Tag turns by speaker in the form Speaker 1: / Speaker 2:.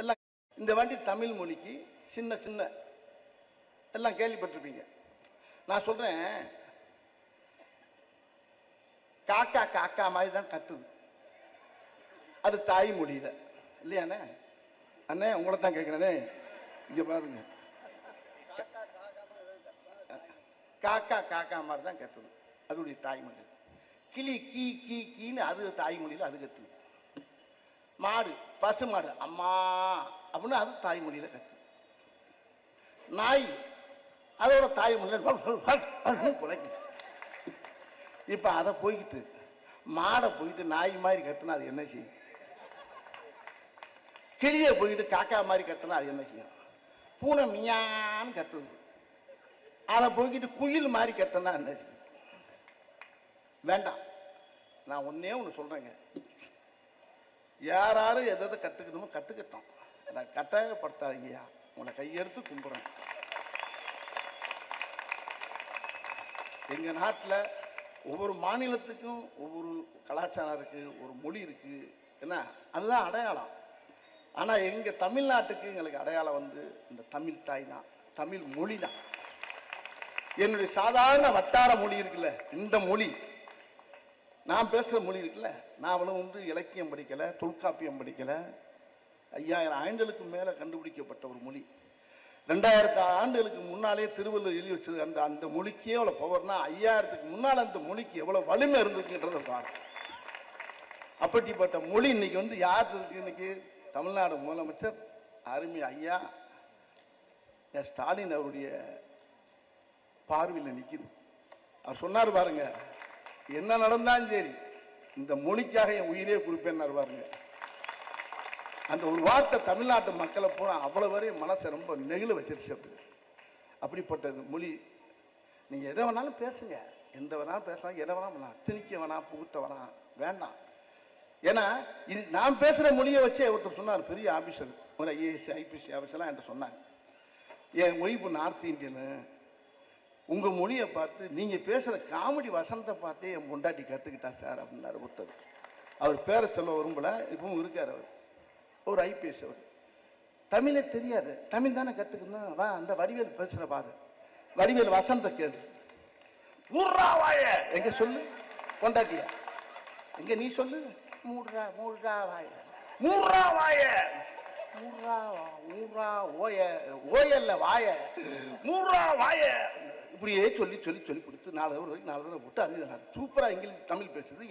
Speaker 1: எல்லாம் இந்த வண்டி தமிழ் மொழிக்கு சின்ன சின்ன எல்லாம் கேள்விப்பட்டிருப்பீங்க. நான் சொல்றேன் காக்கா காக்கா மாதிரி தான் கத்துது. அது தாய்மொழியில இல்லையாண்ணே அண்ணே? உங்களை தான் கேட்குறேனே இங்கே பாருங்க. காக்கா காக்கா மாதிரி தான் கத்துது. அதோடைய தாய்மொழி கிளி கீ கீ கீன்னு அது தாய்மொழியில் அது கத்துது. மாடு பசு மாடு. அம்மா அப்படின்னு அது தாய்மொழியில கத்து. நாய் அதோட தாய்மொழியில் குலைக்குது. இப்ப அதை போய்கிட்டு மாடை போயிட்டு நாய் மாதிரி கத்துனா அது என்ன செய்யும்? கிளிய போயிட்டு காக்கா மாதிரி கத்துனா அது என்ன செய்யும்? பூனை மியான்னு கத்துது. அதை போய்கிட்டு குயில் மாதிரி கத்துனா என்ன செய்யும்? வேண்டாம். நான் ஒன்னே ஒன்று சொல்றேங்க. யாராரும் எதை எதை கற்றுக்கணுமோ கற்றுக்கிட்டோம் அதை கட்டாயப்படுத்தாதீங்கய்யா. உங்களை கையெடுத்து கும்பிட்றேன் எங்கள் நாட்டில் ஒவ்வொரு மாநிலத்துக்கும் ஒவ்வொரு கலாச்சாரம் இருக்குது ஒரு மொழி இருக்குது என்ன? அதுதான் அடையாளம். ஆனால் எங்கள் தமிழ்நாட்டுக்கு எங்களுக்கு அடையாளம் வந்து இந்த தமிழ் தாய் தான் தமிழ் மொழி தான். என்னுடைய சாதாரண வட்டார மொழி இருக்குல்ல இந்த மொழி. நான் பேசுகிற மொழி இருக்குல்ல? நான் அவ்வளோ வந்து இலக்கியம் படிக்கலை தொல்காப்பியம் படிக்கலை. ஐயாயிரம் ஆண்டுகளுக்கு மேலே கண்டுபிடிக்கப்பட்ட ஒரு மொழி. ரெண்டாயிரத்து ஆண்டுகளுக்கு முன்னாலே திருவள்ளுவர் எழுதி வச்சது அந்த அந்த மொழிக்கே எவ்வளோ பவர்னா ஐயாயிரத்துக்கு முன்னால் அந்த மொழிக்கு எவ்வளோ வலிமை இருந்துச்சுன்றதை பாருங்க அப்படிப்பட்ட மொழி இன்னைக்கு வந்து யார் இருக்கு இன்னைக்கு? தமிழ்நாடு முதலமைச்சர் அருமை ஐயா என் ஸ்டாலின் அவருடைய பார்வையில் நிற்கிது அவர் சொன்னார் பாருங்கள் என்ன நடந்தாலும் சரி இந்த மொழிக்காக என் உயிரே கொடுப்பேன்னு பாருங்க. அந்த ஒரு வார்த்தை தமிழ்நாட்டு மக்களை பூரா அவ்வளவு வரையும் மனசை ரொம்ப நெகிழ வச்சிருச்சு அப்படி. அப்படிப்பட்ட மொழி. நீங்கள் எதை வேணாலும் பேசுங்க. எந்த வேணாலும் பேசலாம் எதை வேணாலும் பண்ணலாம். திணிக்க வேணாம் புகுத்த வேணாம் வேண்டாம். ஏன்னா இது நான் பேசுகிற மொழியை வச்சே ஒருத்தர் சொன்னார் பெரிய ஆஃபீஸர் ஒரு ஐஏஎஸ் ஐபிஎஸ் ஆஃபீஸர்லாம் என்கிட்ட சொன்னாங்க. என் ஒய்ஃபு நார்த் இந்தியனு. உங்க மொழியை பார்த்து நீங்க பேசுற காமெடி வசனத்தை பார்த்தே என் பொண்டாட்டி கத்துக்கிட்டா சார் அப்படின்னாரு ஒருத்தர். அவர் பேரை சொல்ல விரும்பல இப்பவும் இருக்கார் அவர். ஒரு ஐபிஎஸ் அவர். தமிழே தெரியாது. தமிழ் தானே கத்துக்கணும்? வா அந்த வடிவேல் பேசுற பாரு. வடிவேல் வசந்த கேளு. ஊர்ரா வாய! எங்க சொல்லு? பொண்டாட்டியா. எங்க நீ சொல்லு? மூடுறா மூடுறா வாய. மூடுறா வாய! மூடுறா மூடுறா ஓய. ஓயல்ல வாய. மூடுறா வாய! இப்படியே சொல்லி சொல்லி சொல்லி கொடுத்து நாலு தடவை வரைக்கும் நாலு தடவை விட்டு அது சூப்பரா இங்கிலீஷ் தமிழ் பேசுறது